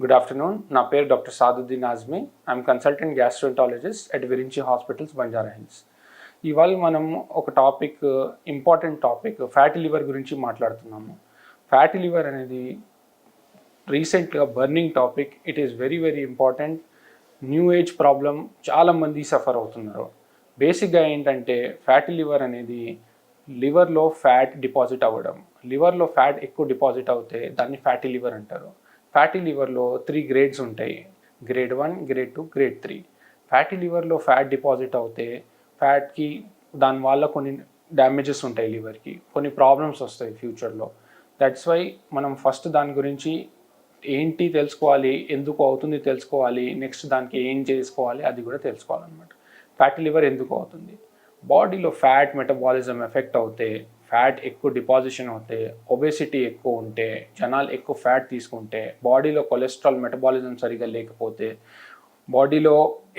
Good afternoon నా పేరు doctor Saduddin Azmi. I'm consultant gastroenterologist at Virinchi hospitals Banjara Hills ఇవాళ మనం ఒక topic important topic fatty liver గురించి మాట్లాడుతున్నాము. ఫ్యాటీ లివర్ అనేది రీసెంట్గా burning topic it is very very important new age problem చాలామంది సఫర్ అవుతున్నారు. బేసిక్గా ఏంటంటే ఫ్యాటీ లివర్ అనేది లివర్లో ఫ్యాట్ డిపాజిట్ అవ్వడం. లివర్లో ఫ్యాట్ ఎక్కువ డిపాజిట్ అవుతే దాన్ని ఫ్యాటీ లివర్ అంటారు. ఫ్యాటీ లివర్లో త్రీ గ్రేడ్స్ ఉంటాయి. Grade one grade two grade three fatty లివర్లో fat deposit అవుతే ఫ్యాట్కి దానివల్ల కొన్ని డ్యామేజెస్ ఉంటాయి లివర్కి కొన్ని ప్రాబ్లమ్స్ వస్తాయి ఫ్యూచర్లో దట్స్ వై మనం ఫస్ట్ దాని గురించి ఏంటి తెలుసుకోవాలి ఎందుకు అవుతుంది తెలుసుకోవాలి నెక్స్ట్ దానికి ఏం చేసుకోవాలి అది కూడా తెలుసుకోవాలన్నమాట. ఫ్యాటీ లివర్ ఎందుకు అవుతుంది? బాడీలో ఫ్యాట్ మెటబాలిజం ఎఫెక్ట్ అవుతే ఫ్యాట్ ఎక్కువ డిపాజిషన్ అవుతే ఒబేసిటీ ఎక్కువ ఉంటే జనాలు ఎక్కువ ఫ్యాట్ తీసుకుంటే బాడీలో కొలెస్ట్రాల్ మెటబాలిజం సరిగా లేకపోతే బాడీలో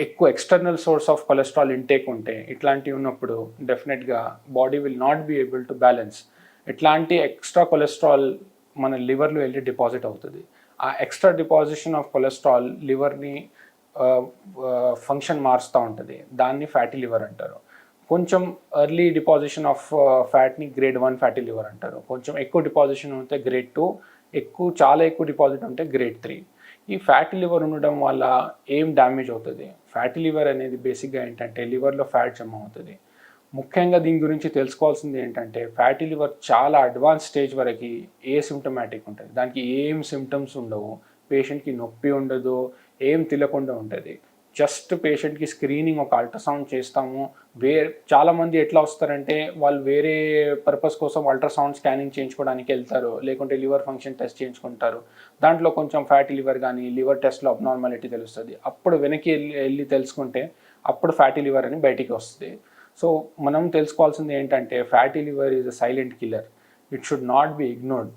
ఎక్కువ external source of cholesterol intake ఉంటే ఇట్లాంటివి ఉన్నప్పుడు డెఫినెట్గా body will not be able to balance. ఇట్లాంటి ఎక్స్ట్రా కొలెస్ట్రాల్ మన లివర్లో వెళ్ళి డిపాజిట్ అవుతుంది. ఆ ఎక్స్ట్రా డిపాజిషన్ ఆఫ్ కొలెస్ట్రాల్ లివర్ని ఫంక్షన్ మారుస్తూ ఉంటుంది. దాన్ని ఫ్యాటీ లివర్ అంటారు. కొంచెం ఎర్లీ డిపాజిషన్ ఆఫ్ ఫ్యాట్ని గ్రేడ్ వన్ ఫ్యాటీ లివర్ అంటారు. కొంచెం ఎక్కువ డిపాజిషన్ ఉంటే గ్రేడ్ టూ ఎక్కువ చాలా ఎక్కువ డిపాజిట్ ఉంటే గ్రేడ్ త్రీ ఈ ఫ్యాటీ లివర్ ఉండడం వల్ల ఏం డ్యామేజ్ అవుతుంది? ఫ్యాటీ లివర్ అనేది బేసిక్గా ఏంటంటే లివర్లో ఫ్యాట్ జమ అవుతుంది. ముఖ్యంగా దీని గురించి తెలుసుకోవాల్సింది ఏంటంటే ఫ్యాటీ లివర్ చాలా అడ్వాన్స్ స్టేజ్ వరకు ఏ సిమ్టమాటిక్ ఉంటుంది? దానికి ఏం సిమ్టమ్స్ ఉండవు? పేషెంట్కి నొప్పి ఉండదు ఏం తినకుండా ఉంటుంది? జస్ట్ పేషెంట్కి స్క్రీనింగ్ ఒక అల్ట్రాసౌండ్ చేస్తాము. వే చాలామంది ఎట్లా వస్తారంటే వాళ్ళు వేరే పర్పస్ కోసం అల్ట్రాసౌండ్ స్కానింగ్ చేయించుకోవడానికి వెళ్తారు. లేకుంటే లివర్ ఫంక్షన్ టెస్ట్ చేయించుకుంటారు. దాంట్లో కొంచెం ఫ్యాటీ లివర్ కానీ లివర్ టెస్ట్లో అబ్నార్మాలిటీ తెలుస్తుంది. అప్పుడు వెనక్కి వెళ్ళి వెళ్ళి తెలుసుకుంటే అప్పుడు ఫ్యాటీ లివర్ అని బయటికి వస్తుంది. సో మనం తెలుసుకోవాల్సింది ఏంటంటే fatty liver is a silent killer. It should not be ignored.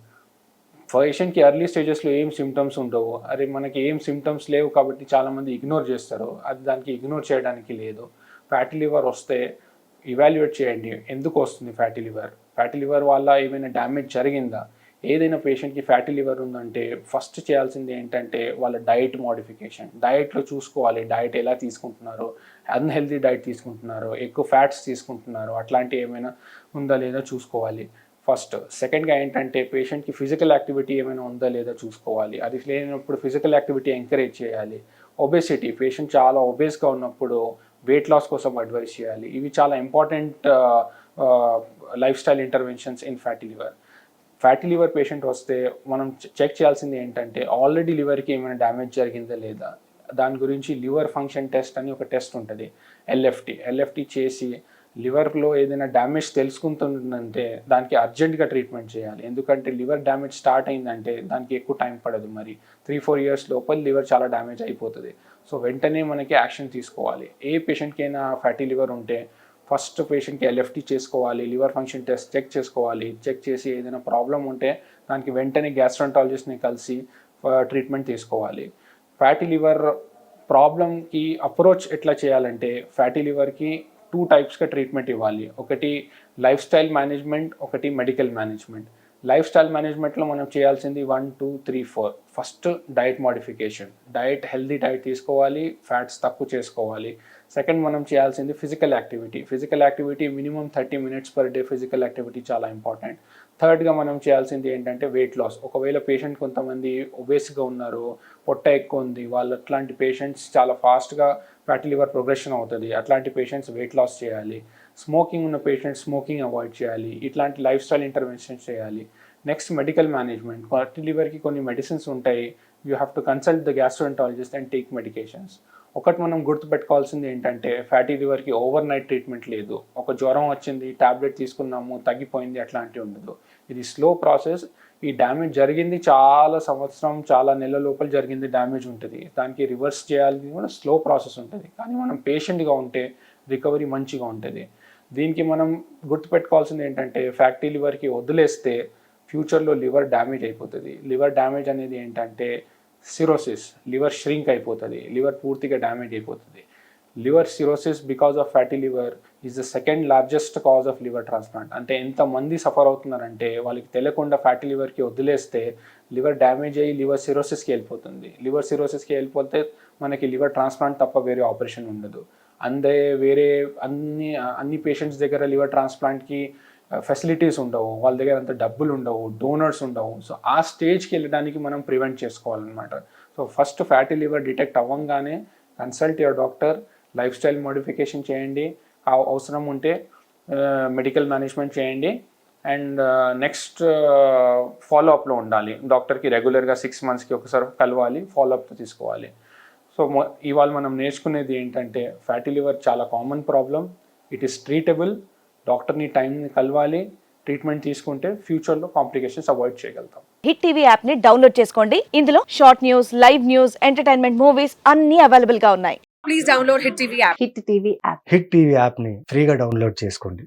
పేషెంట్కి ఎర్లీ స్టేజెస్లో ఏం సిమ్టమ్స్ ఉండవు. అరే మనకి ఏం సిమ్టమ్స్ లేవు కాబట్టి చాలామంది ఇగ్నోర్ చేస్తారు. అది దానికి ఇగ్నోర్ చేయడానికి లేదు. ఫ్యాటీ లివర్ వస్తే ఇవాల్యుయేట్ చేయండి. ఎందుకు వస్తుంది ఫ్యాటీ లివర్ ఫ్యాటీ లివర్ వల్ల ఏమైనా డ్యామేజ్ జరిగిందా? ఏదైనా పేషెంట్కి ఫ్యాటీ లివర్ ఉందంటే ఫస్ట్ చేయాల్సింది ఏంటంటే వాళ్ళ డైట్ మోడిఫికేషన్ డైట్లో చూసుకోవాలి. డైట్ ఎలా తీసుకుంటున్నారు? అన్హెల్తీ డైట్ తీసుకుంటున్నారు. ఎక్కువ ఫ్యాట్స్ తీసుకుంటున్నారు. అట్లాంటివి ఏమైనా ఉందా లేదా చూసుకోవాలి. ఫస్ట్. సెకండ్గా ఏంటంటే పేషెంట్కి ఫిజికల్ యాక్టివిటీ ఏమైనా ఉందా లేదా చూసుకోవాలి. అది లేనప్పుడు ఫిజికల్ యాక్టివిటీ ఎంకరేజ్ చేయాలి. ఒబేసిటీ పేషెంట్ చాలా ఒబేస్గా ఉన్నప్పుడు వెయిట్ లాస్ కోసం అడ్వైస్ చేయాలి. ఇవి చాలా important lifestyle interventions in fatty liver fatty liver patient వస్తే మనం చెక్ చేయాల్సింది ఏంటంటే ఆల్రెడీ లివర్కి ఏమైనా డ్యామేజ్ జరిగిందా లేదా? దాని గురించి లివర్ ఫంక్షన్ టెస్ట్ అని ఒక టెస్ట్ ఉంటుంది. ఎల్ఎఫ్టి ఎల్ఎఫ్టి చేసి లివర్లో ఏదైనా డ్యామేజ్ తెలుసుకుంటుందంటే దానికి అర్జెంటుగా ట్రీట్మెంట్ చేయాలి. ఎందుకంటే లివర్ డ్యామేజ్ స్టార్ట్ అయిందంటే దానికి ఎక్కువ టైం పడదు మరి. త్రీ ఫోర్ ఇయర్స్ లోపల లివర్ చాలా డ్యామేజ్ అయిపోతుంది. సో వెంటనే మనకి యాక్షన్ తీసుకోవాలి. ఏ పేషెంట్కి అయినా ఫ్యాటీ లివర్ ఉంటే ఫస్ట్ పేషెంట్కి ఎల్ఎఫ్టీ చేసుకోవాలి లివర్ ఫంక్షన్ టెస్ట్ చెక్ చేసుకోవాలి. చెక్ చేసి ఏదైనా ప్రాబ్లం ఉంటే దానికి వెంటనే గ్యాస్ట్రంటాలజిస్ట్ని కలిసి ట్రీట్మెంట్ తీసుకోవాలి. ఫ్యాటీ లివర్ ప్రాబ్లంకి అప్రోచ్ ఎట్లా చేయాలంటే ఫ్యాటీ లివర్కి టూ టైప్స్గా ట్రీట్మెంట్ ఇవ్వాలి. ఒకటి లైఫ్ స్టైల్ మేనేజ్మెంట్ ఒకటి మెడికల్ మేనేజ్మెంట్ లైఫ్ స్టైల్ మేనేజ్మెంట్లో మనం చేయాల్సింది one two three four first diet modification diet healthy diet తీసుకోవాలి. ఫ్యాట్స్ తక్కువ చేసుకోవాలి. సెకండ్ మనం చేయాల్సింది physical activity physical activity minimum thirty minutes per day physical activity చాలా ఇంపార్టెంట్ థర్డ్గా మనం చేయాల్సింది ఏంటంటే వెయిట్ లాస్ ఒకవేళ పేషెంట్ కొంతమంది ఒబేస్గా ఉన్నారు పొట్ట ఎక్కువ ఉంది వాళ్ళు అట్లాంటి పేషెంట్స్ చాలా ఫాస్ట్గా ఫ్యాటీ లివర్ ప్రోగ్రెషన్ అవుతుంది. అట్లాంటి పేషెంట్స్ వెయిట్ లాస్ చేయాలి. స్మోకింగ్ ఉన్న పేషెంట్స్ స్మోకింగ్ అవాయిడ్ చేయాలి. ఇట్లాంటి లైఫ్ స్టైల్ ఇంటర్వెన్షన్స్ చేయాలి నెక్స్ట్ మెడికల్ మేనేజ్మెంట్ ఫ్యాటీ లివర్కి కొన్ని మెడిసిన్స్ ఉంటాయి. You have to consult the gastroenterologist and take medications ఒకటి మనం గుర్తుపెట్టుకోవాల్సింది ఏంటంటే ఫ్యాటీ లివర్కి ఓవర్ నైట్ ట్రీట్మెంట్ లేదు. ఒక జ్వరం వచ్చింది టాబ్లెట్ తీసుకున్నాము తగ్గిపోయింది అట్లాంటివి ఉండదు. ఇది స్లో ప్రాసెస్ ఈ డ్యామేజ్ జరిగింది చాలా సంవత్సరం చాలా నెలల లోపల జరిగింది డ్యామేజ్ ఉంటుంది. దానికి రివర్స్ చేయాలి కూడా స్లో ప్రాసెస్ ఉంటుంది. కానీ మనం పేషెంట్గా ఉంటే రికవరీ మంచిగా ఉంటుంది. దీనికి మనం గుర్తుపెట్టుకోవాల్సింది ఏంటంటే ఫ్యాక్టరీ లివర్కి వదిలేస్తే ఫ్యూచర్లో లివర్ డ్యామేజ్ అయిపోతుంది. లివర్ డ్యామేజ్ అనేది ఏంటంటే సిరోసిస్ లివర్ ష్రింక్ అయిపోతుంది లివర్ పూర్తిగా డ్యామేజ్ అయిపోతుంది. Liver cirrhosis because of fatty liver is the second largest cause of liver transplant అంటే ఎంతమంది సఫర్ అవుతున్నారంటే వాళ్ళకి తెలియకుండా ఫ్యాటీ లివర్కి వదిలేస్తే లివర్ డ్యామేజ్ అయ్యి లివర్ సిరోసిస్కి వెళ్ళిపోతుంది. లివర్ సిరోసిస్కి వెళ్ళిపోతే మనకి లివర్ ట్రాన్స్ప్లాంట్ తప్ప వేరే ఆపరేషన్ ఉండదు. అందే వేరే అన్ని అన్ని పేషెంట్స్ దగ్గర లివర్ ట్రాన్స్ప్లాంట్కి ఫెసిలిటీస్ ఉండవు వాళ్ళ దగ్గర అంత డబ్బులు ఉండవు డోనర్స్ ఉండవు. సో ఆ స్టేజ్కి వెళ్ళడానికి మనం ప్రివెంట్ చేసుకోవాలన్నమాట. So first fatty liver detect అవ్వంగానే consult your doctor lifestyle modification చేయండి అవసరం ఉంటే మెడికల్ మేనేజ్మెంట్ చేయండి. అండ్ నెక్స్ట్ ఫాలో అప్లో ఉండాలి. డాక్టర్కి రెగ్యులర్గా సిక్స్ మంత్స్కి ఒకసారి కలవాలి ఫాలోఅప్ తీసుకోవాలి. సో ఇవాళ మనం నేర్చుకునేది ఏంటంటే ఫ్యాటీ లివర్ చాలా common problem it is treatable డాక్టర్ని టైంని కలవాలి ట్రీట్మెంట్ తీసుకుంటే ఫ్యూచర్లో కాంప్లికేషన్స్ అవాయిడ్ చేయగలుగుతాం. హిట్ టీవీ యాప్ని డౌన్లోడ్ చేసుకోండి. ఇందులో short news live news entertainment movies అన్ని అవైలబుల్గా ఉన్నాయి. please download Hit TV app. Hit TV app. Hit TV యాప్ని ఫ్రీగా డౌన్లోడ్ చేసుకోండి.